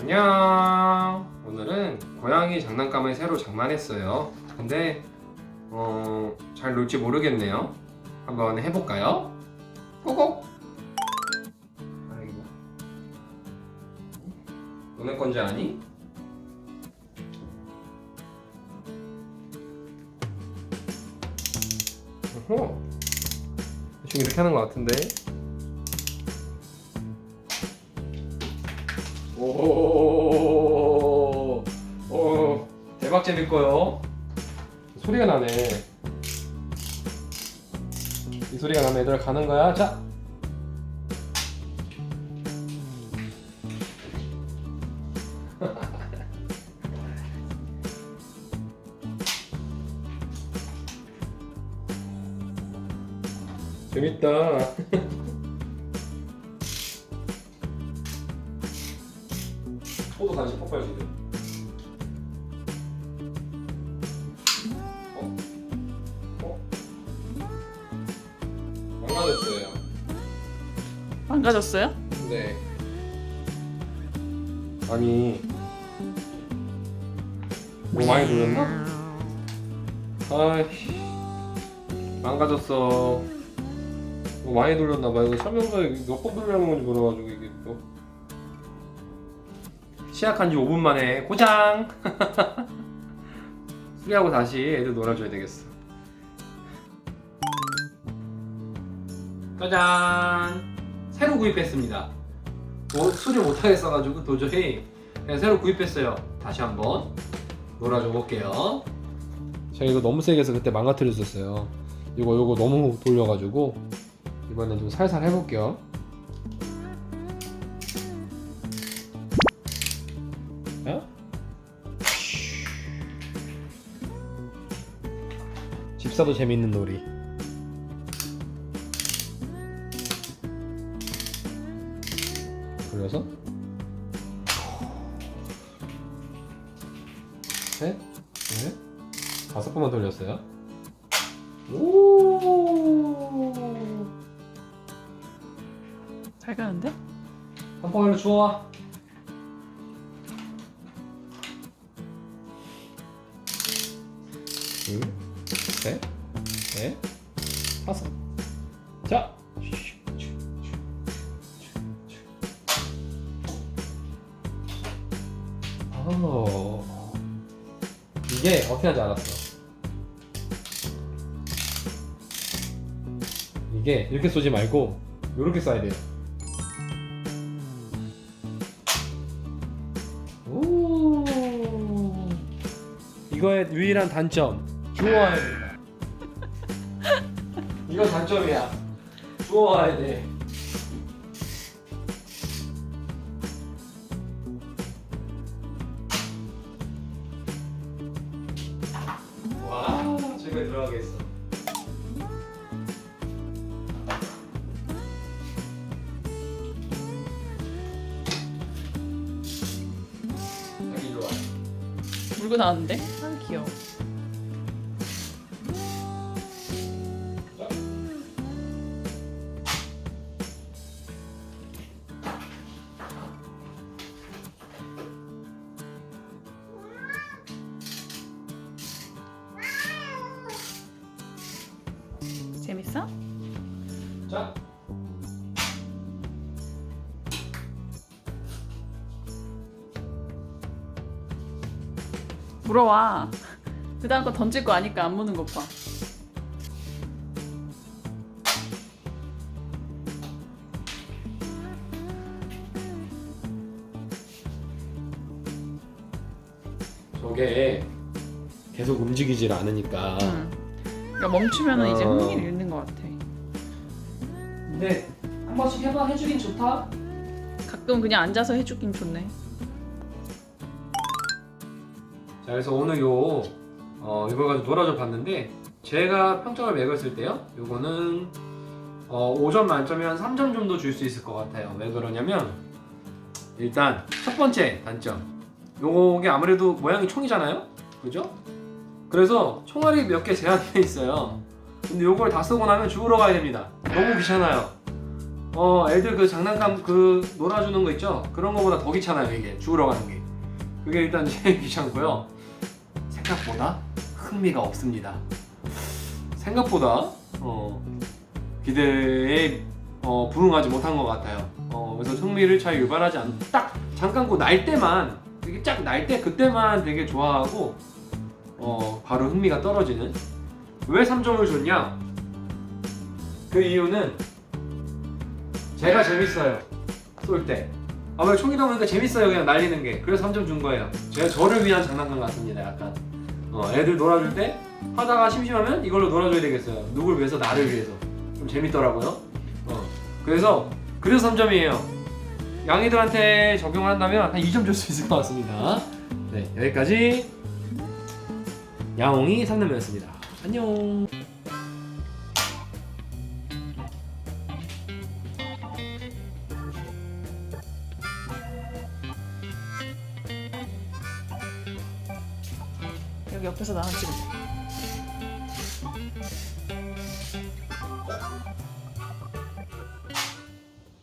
안녕. 오늘은 고양이 장난감을 새로 장만했어요. 근데 어, 잘 놀지 모르겠네요. 한번 해볼까요? 고고. 아이고. 너네 건지 아니? 어허. 대충 이렇게 하는 것 같은데. 오, 대박 재밌 거요. 소리가 나네. 이 소리가 나면 얘들아 가는 거야. 자. 재밌다. 포도 다시 폭발 지금. 망가졌어요. 망가졌어요? 네. 아니. 너무 많이 돌렸나? 아이씨. 망가졌어. 너무 많이 돌렸나봐. 이거 설명서에 몇번 돌려는 건지 몰라가지고 이게 또. 시작한 지 5분 만에 고장! 수리하고 다시 애들 놀아줘야 되겠어. 짜잔! 새로 구입했습니다. 뭐, 수리 못하겠어가지고 도저히 새로 구입했어요. 다시 한번 놀아줘 볼게요. 제가 이거 너무 세게 해서 그때 망가뜨렸었어요. 이거 이거 너무 돌려가지고 이번엔 좀 살살 해볼게요. 어? 집사도 재밌는 놀이. 돌려서 셋, 넷, 다섯 번만 돌렸어요. 오, 잘 가는데? 한 번으로 주워. 둘, 셋, 넷, 다섯. 자. 오. 이게 어떻게 하는지 알았어. 이게 이렇게 쏘지 말고 이렇게 쏴야 돼요. 오. 이거의 유일한 단점 주워와야 된다. 이거 단점이야. 주워와야 돼. 와, 저기가 들어가겠어. 여기 일로 와. 물고 나왔는데? 아 귀여워. 재밌어? 자. 물어와. 그 다음 거 던질 거 아니까 안 무는 것 봐. 저게 계속 움직이질 않으니까. 응. 그러니까 멈추면은 이제 어. 흥미를 잃는. 근데 한 번씩 해봐 해주긴 좋다. 가끔 그냥 앉아서 해주긴 좋네. 자 그래서 오늘 요 어, 이걸 가지고 놀아줘 봤는데 제가 평점을 매겼을 때요. 요거는 어, 5점 만점에 한 3점 정도 줄 수 있을 것 같아요. 왜 그러냐면 일단 첫 번째 단점. 요게 아무래도 모양이 총이잖아요. 그죠? 그래서 총알이 몇 개 제한돼 있어요. 근데 요걸 다 쓰고 나면 주우러 가야 됩니다. 너무 귀찮아요. 어 애들 그 장난감 그 놀아주는 거 있죠? 그런 거보다 더 귀찮아요 이게 주우러 가는 게 그게 일단 제일 귀찮고요 생각보다 흥미가 없습니다 생각보다 어 기대에 어, 부응하지 못한 것 같아요 어 그래서 흥미를 잘 유발하지 않. 딱 잠깐 그 날 때만 이게 쫙 날 때 그때만 되게 좋아하고 어 바로 흥미가 떨어지는 왜 3점을 줬냐? 그 이유는 제가 재밌어요. 쏠 때. 아 왜 총이다 보니까 재밌어요. 그냥 날리는 게. 그래서 3점 준 거예요. 제가 저를 위한 장난감 같습니다 약간. 어, 애들 놀아줄 때 하다가 심심하면 이걸로 놀아줘야 되겠어요. 누굴 위해서? 나를 위해서. 좀 재밌더라고요. 어, 그래서 그래서 3점이에요. 양이들한테 적용을 한다면 한 2점 줄 수 있을 것 같습니다. 네 여기까지. 야옹이 3남매였습니다 안녕 여기 옆에서 나랑 찍을래.